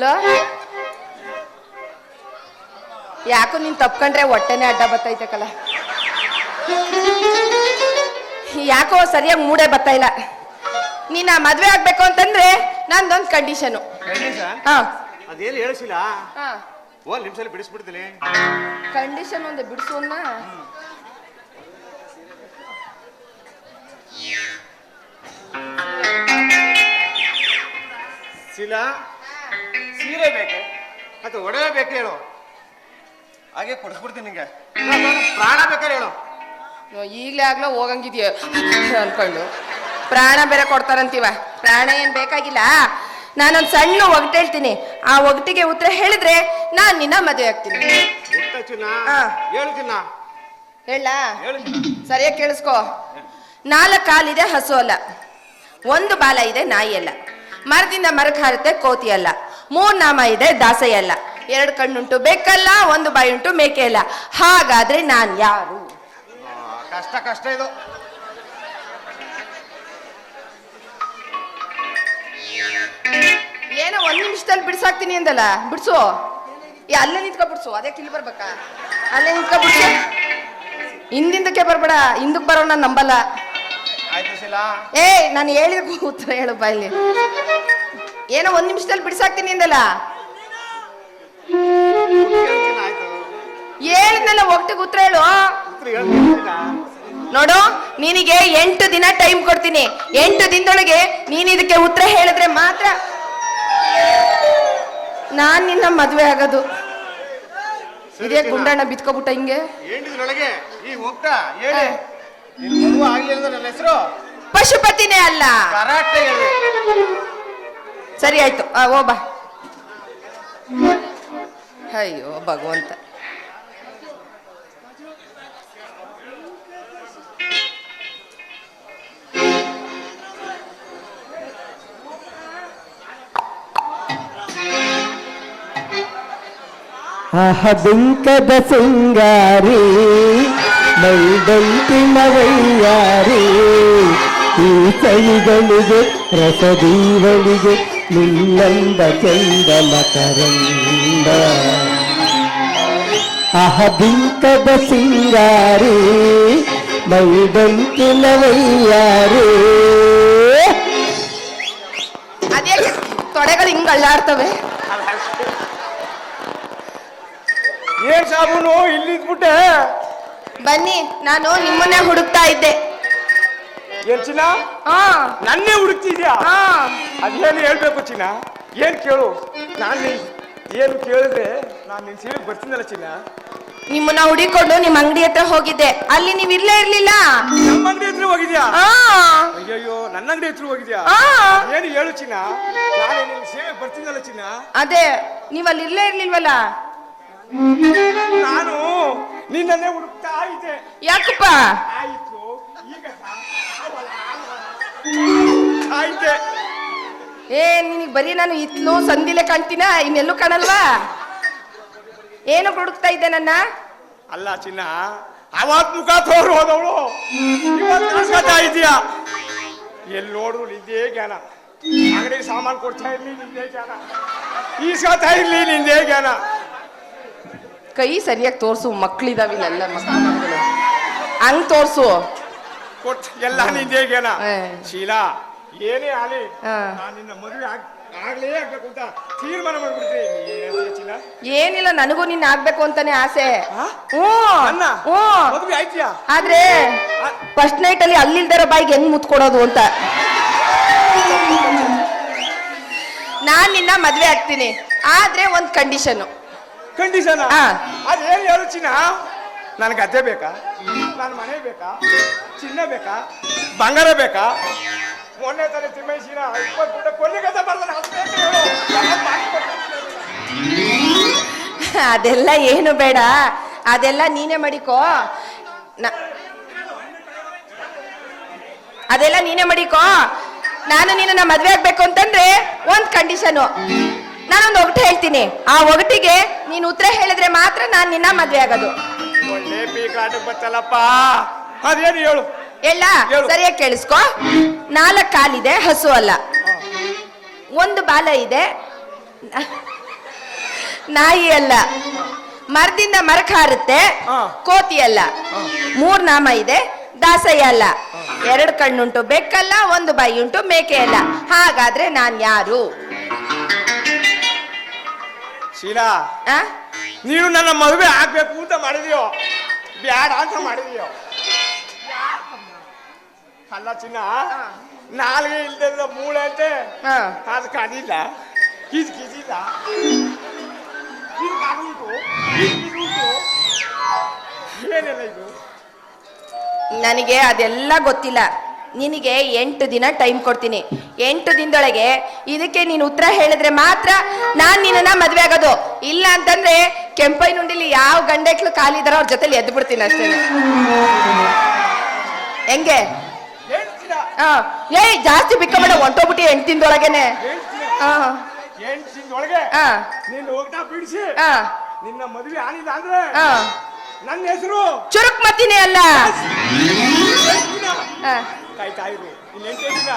Low. ಯಾಕೋ ನೀನ್ ತಪ್ಕೊಂಡ್ರೆ ಹೊಟ್ಟೆನೆ ಅಡ್ಡ ಬತ್ತೈತೆ ಕಲ. ಯಾಕೋ ಸರಿಯಾಗಿ ಮೂಡೆ ಬರ್ತಾ ಇಲ್ಲ. ನೀನ ಮದ್ವೆ ಆಗ್ಬೇಕು ಅಂತಂದ್ರೆ ನಂದೊಂದ್ ಕಂಡೀಷನು ಅದೇನು ಹೇಳಿಸಿಲ್ಲ? ಬಿಡಿಸ್ಬಿಡ್ತೀನಿ. ಕಂಡೀಷನ್ ಒಂದು ಬಿಡಿಸೋಣ ಶೀಲಾ ಸೀರೆ ಬೇಕೆ ಮತ್ತೆ ಒಡವೆ ಬೇಕು ಹೇಳು. ಹಾಗೆ ಕೊಡಿಸ್ಬಿಡ್ತೀನಿ ನಿಂಗೆ. ಪ್ರಾಣ ಬೇಕಾದ್ರೆ ಹೇಳು. ಈಗಲೇ ಆಗ್ಲೋ ಹೋಗಂಗಿದ್ಯ? ಅನ್ಕೊಂಡು. ಪ್ರಾಣ ಬೇರೆ ಕೊಡ್ತಾರಂತೀವ? ಪ್ರಾಣ ಏನ್ ಬೇಕಾಗಿಲ್ಲ? ನಾನೊಂದು ಸಣ್ಣ ಒಗಟು ಹೇಳ್ತೀನಿ. ಆ ಒಗಟಿಗೆ ಉತ್ತರ ಹೇಳಿದ್ರೆ ನಾನ್ ನಿನ್ನ ಮದುವೆ ಆಗ್ತೀನಿ. ಹೇಳು. ಸರಿಯಾಗಿ ಕೇಳಿಸ್ಕೋ. ನಾಲ್ಕು ಕಾಲಿದೆ ಹಸು ಅಲ್ಲ. ಒಂದು ಬಾಲ ಇದೆ ನಾಯಿ ಅಲ್ಲ. ಮರದಿಂದ ಮರಕ್ಕೆ ಹಾರುತ್ತೆ ಕೋತಿ ಅಲ್ಲ. ಮೂರ್ ನಾಮ ಇದೆ ದಾಸಯ್ಯ ಅಲ್ಲ ಎರಡು ಕಣ್ಣುಂಟು ಬೆಕ್ಕಲ್ಲ ಒಂದು ಬಾಯಿ ಉಂಟು ಮೇಕೆ ಅಲ್ಲ ಹಾಗಾದ್ರೆ ನಾನ್ ಯಾರು? ಕಷ್ಟ ಕಷ್ಟ ಇದು. ಏನೋ ಒಂದ್ ನಿಮಿಷದಲ್ಲಿ ಬಿಡ್ಸಾಕ್ತೀನಿ ಅಂದಲ್ಲ ಬಿಡ್ಸು. ಏ ಅಲ್ಲೇ ನಿಂತ್ಕೊ ಬಿಡ್ಸು ಅದೇ ಕಿಲ್ ಬರ್ಬೇಕಾ? ಅಲ್ಲೇ ನಿಂತ್ಕೊ ಬಿಡ್ಸು. ಹಿಂದಿಂದಕ್ಕೆ ಬರ್ಬೇಡ ಹಿಂದಕ್ಕೆ ಬರೋ ನಾನು ನಂಬಲ್ಲ ಏಯ್ ನಾನು ಹೇಳಿದ ಉತ್ತರ ಹೇಳು ಬಾಯಲ್ಲಿ ಏನೋ ಒಂದ್ ನಿಮಿಷದಲ್ಲಿ ಬಿಡ್ಸಾಕ್ತೀನಿ ಅಂದಲ್ಲ? ಹೇಳಿದ್ನಲ್ಲ ಒಟ್ಟಿಗೆ ಉತ್ತರ ಹೇಳು. ನೋಡು ನಿನಗೆ ಎಂಟು ದಿನ ಟೈಮ್ ಕೊಡ್ತೀನಿ. ಎಂಟು ದಿನದೊಳಗೆ ನೀನ್ ಇದಕ್ಕೆ ಉತ್ತರ ಹೇಳಿದ್ರೆ ಮಾತ್ರ ನಾನ್ ನಿನ್ನ ಮದ್ವೆ ಆಗೋದು. ಇದೇ. ಗುಂಡಣ್ಣ ಬಿತ್ಕೊಬಿಟ್ಟ ಹಿಂಗೆ. ಪಶುಪತಿನೇ ಅಲ್ಲ. ಸರಿ ಆಯ್ತು. ಓ ಬಾ. ಅಯ್ಯೋ ಭಗವಂತ. ಆಹ ಬಿಂಕದ ಸಿಂಗಾರಿ ಮೈದಂತಿನ ವೈಯಾರಿ ಈ ಚಳಿಗಳಿಗೆ ರಸದೀವಳಿಗೆ ನಿನ್ನಂದ ಚಂದನ ಕರಂದ ಆಹ ಬಿಂಕದ ಸಿಂಗಾರಿ ಮೈದಂತಿನ ವೈಯಾರಿ ಅದೇ ತೊಡೆಗಳು ಹಿಂಗ್ ಅಳ್ಳಾಡ್ತವೆ ಏನ್ ಸಾಬೂನು ಇಲ್ಲಿ ಇದ್ಬಿಟ್ಟೆ ಬನ್ನಿ ನಾನು ನಿಮ್ಮನ್ನೇ ಹುಡುಕ್ತಾ ಇದ್ದೆ ಏನ್ ಚಿನ್ನ ಹಾ. ನನ್ನೇ ಹುಡುಕ್ತಿದ್ಯಾ? ಹಾ. ಅದೇನು ಹೇಳ್ಬೇಕು ಚಿನ್ನ. ಏನ್ ಕೇಳು? ನಾನು ನಿನ್ ಏನು ಕೇಳಿದ್ರೆ ನಾನು ನಿನ್ ಸೇವೆ ಬರ್ತೀನಲ್ಲ ಚಿನ್ನ. ನಿಮ್ಮನ್ನ ಹುಡಿಕೊಂಡು ನಿಮ್ ಅಂಗಡಿ ಹತ್ರ ಹೋಗಿದ್ದೆ. ಅಲ್ಲಿ ನೀವ್ ಇಲ್ಲೇ ಇರ್ಲಿಲ್ಲ. ನಮ್ಮ ಅಂಗಡಿ ಹತ್ರ ಹೋಗಿದ್ಯಾ? ಆ, ಅಯ್ಯಯ್ಯೋ ನನ್ನ ಅಂಗಡಿ ಹತ್ರ ಹೋಗಿದ್ಯಾ? ಆ. ಏನು ಹೇಳು ಚಿನ್ನ. ನಾನು ಬರ್ತೀನಲ್ಲ ಚಿನ್ನ. ಅದೇ ನೀವ್ ಅಲ್ಲಿ ಇಲ್ಲೇ ಇರ್ಲಿಲ್ವಲ್ಲ? ನಾನು ನಿನ್ನನ್ನೇ ಹುಡುಕ್ತಾ ಇದ್ದೆ. ಯಾಕಪ್ಪ? ಆಯ್ತೆ. ಏ ನಿನಗ್ ಬರೀ ನಾನು ಇತ್ಲು ಸಂದಿಲೆ ಕಾಣ್ತೀನ? ಇನ್ನೆಲ್ಲೂ ಕಾಣಲ್ವಾ? ಏನು ಹುಡುಕ್ತಾ ಇದ್ದೆ ನನ್ನ? ಅಲ್ಲ ಚಿನ್ನ ಅವತ್ ಮುಖ ತೋರು ಹೋದವಳು ಇವತ್ತು ಇದೀಯಾ? ಎಲ್ಲಿ ನೋಡ್ರು ಇದೇ ಜ್ಞಾನ. ಅಂಗಡಿಗೆ ಸಾಮಾನು ಕೊಡ್ತಾ ಇರ್ಲಿ ನಿಂದೇ ಜ್ಞಾನ. ಈಸ್ಕೊತಾ ಇರ್ಲಿ ನಿಂದೇ ಜ್ಞಾನ. ಕೈ ಸರಿಯಾಗಿ ತೋರ್ಸು ಮಕ್ಕಳಿದಾವಿಲ್ಲ ಮಕ್ಕಳು ಹಂಗ್ ತೋರ್ಸು. ಕೊಟ್ ಎಲ್ಲ ನಿಂದ ಹೇಗೇನ ಶೀಲಾ ಏನೇ ಆಲಿ. ನಾನು ನಿನ್ನ ಮದುವೆ ಆಗ್ ಆಗ್ಲೇ ಆಗ್ಬೇಕು ಅಂತ ತೀರ್ಮಾನ ಮಾಡ್ಬಿಡ್ತೀನಿ ಏನಿಲ್ಲ ನನಗೂ ನಿನ್ನ ಆಗ್ಬೇಕು ಅಂತಾನೆ ಆಸೆ. ಮದುವೆ ಆಯ್ತೀಯಾ? ಆದ್ರೆ ಫಸ್ಟ್ ನೈಟ್ ಅಲ್ಲಿ ಅಲ್ಲಿಲ್ದಿರೋ ಬಾಯಿಗೆ ಹೆಂಗ್ ಮುತ್ಕೊಡೋದು ಅಂತ. ನಾನ್ ನಿನ್ನ ಮದ್ವೆ ಆಗ್ತೀನಿ. ಆದ್ರೆ ಒಂದ್ ಕಂಡೀಷನ್ ಕಂಡೀಷನ್. ಅದೇನು ಹೇಳು ಚಿನ್ನ ನನ್ಗೆ ಗದ್ದೆ ಬೇಕಾ? ನನ್ನ ಮನೆ ಬೇಕಾ? ಚಿನ್ನ ಬೇಕಾ? ಬಂಗಾರ ಬೇಕಾ? ಮೊನ್ನೆ ತಾನೇ ತಿಮ್ಮೇಶಿನ ಇಪ್ಪತ್ತು ಗುಡ್ಡ ಕೊಲ್ಲಿ ಗದ್ದೆ ಬರ್ದಾನೆ ಅದು ಬೇಕು ಹೇಳು. ಎಲ್ಲ ಮಾಡ್ಕೊಡ್ತೀನಿ. ಅದೆಲ್ಲ ಏನು ಬೇಡ. ಅದೆಲ್ಲ ನೀನೇ ಮಡಿಕೋ. ಅದೆಲ್ಲ ನೀನೇ ಮಡಿಕೋ. ನಾನು ನಿನ್ನ ಮದ್ವೆ ಆಗ್ಬೇಕು ಅಂತಂದ್ರೆ ಒಂದ್ ಕಂಡೀಷನು ನಾನೊಂದು ಒಗಟು ಹೇಳ್ತೀನಿ. ಆ ಒಗಟಿಗೆ ನೀನು ಉತ್ತರ ಹೇಳಿದ್ರೆ ಮಾತ್ರ ನಾನು ನಿನ್ನ ಮದ್ವೆ ಆಗೋದು. ಒಳ್ಳೆ ಪೀಕಾಟಕ್ಕೆ ಬತ್ತಲ್ಲಪ್ಪ ಅದೇನು ಹೇಳು? ಎಲ್ಲ ಹೇಳು. ಸರಿಯಾಗಿ ಕೇಳಿಸ್ಕೊ. ನಾಲ್ಕು ಕಾಲಿದೆ ಹಸು ಅಲ್ಲ. ಒಂದು ಬಾಲ ಇದೆ. ನಾಯಿ ಅಲ್ಲ. ಮರದಿಂದ ಮರ ಹಾರುತ್ತೆ ಹಾ. ಕೋತಿ ಅಲ್ಲ. ಮೂರ್ ನಾಮ ಇದೆ. ದಾಸಯ್ಯ ಅಲ್ಲ. ಎರಡು ಕಣ್ಣುಂಟು ಬೆಕ್ಕಲ್ಲ ಒಂದು ಬಾಯಿ ಉಂಟು ಮೇಕೆ ಅಲ್ಲ. ಹಾಗಾದ್ರೆ ನಾನ್ ಯಾರು? ಶೀಲಾ. ಆ? ನೀನು ನನ್ನ ಮದುವೆ ಆಗ್ಬೇಕು ಅಂತ ಮಾಡಿದೀಯೋ? ಬ್ಯಾಡ ಅಂತ ಮಾಡಿದೀಯೋ? ಅಲ್ಲ ಚಿನ್ನ ನಾಲ್ಗೆ ಇಲ್ದಿಲ್ಲ ಮೂಳೆ ಅಂತೆ. ಹಾ. ಅದು ಕಾಣಿಲ್ಲ ಏನೆಲ್ಲ ಇದು? ನನಗೆ ಅದೆಲ್ಲ ಗೊತ್ತಿಲ್ಲ. ನಿನಗೆ ಎಂಟು ದಿನ ಟೈಮ್ ಕೊಡ್ತೀನಿ. ಎಂಟು ದಿನದೊಳಗೆ ಇದಕ್ಕೆ ನೀನು ಉತ್ತರ ಹೇಳಿದ್ರೆ ಮಾತ್ರ ನಾನು ನಿನ್ನ ಮದುವೆ ಆಗೋದು. ಇಲ್ಲ ಅಂತಂದ್ರೆ ಕೆಂಪೈ ನುಂಡಿಲಿ ಯಾವ ಗಂಡೆಕ್ಳು ಖಾಲಿದಾರೋ ಅವ್ರ ಜೊತೆಲಿ ಎದ್ದು ಬಿಡ್ತೀನಿ ಅಷ್ಟೇ. ಹೆಂಗೆ? ಏಯ್ ಜಾಸ್ತಿ ಬಿಕ್ಕಬೇಡ ಹೊಂಟೋಗ್ಬಿಟ್ಟು ಎಂಟು ದಿನದೊಳಗೇನೆ. ಹೇಳ್ತೀರಾ? ಆ, ಎಂಟು ಆ, ನಿನ್ನ ಮದುವೆ ಅಂದ್ರೆ. ನನ್ನ ಹೆಸರು ಚುರುಕ್ ಮತ್ತಿನೇ ಅಲ್ಲ. ಕಾಯ್ತಾ ಇರು ಇನ್ನೆಂಟೇ ದಿನ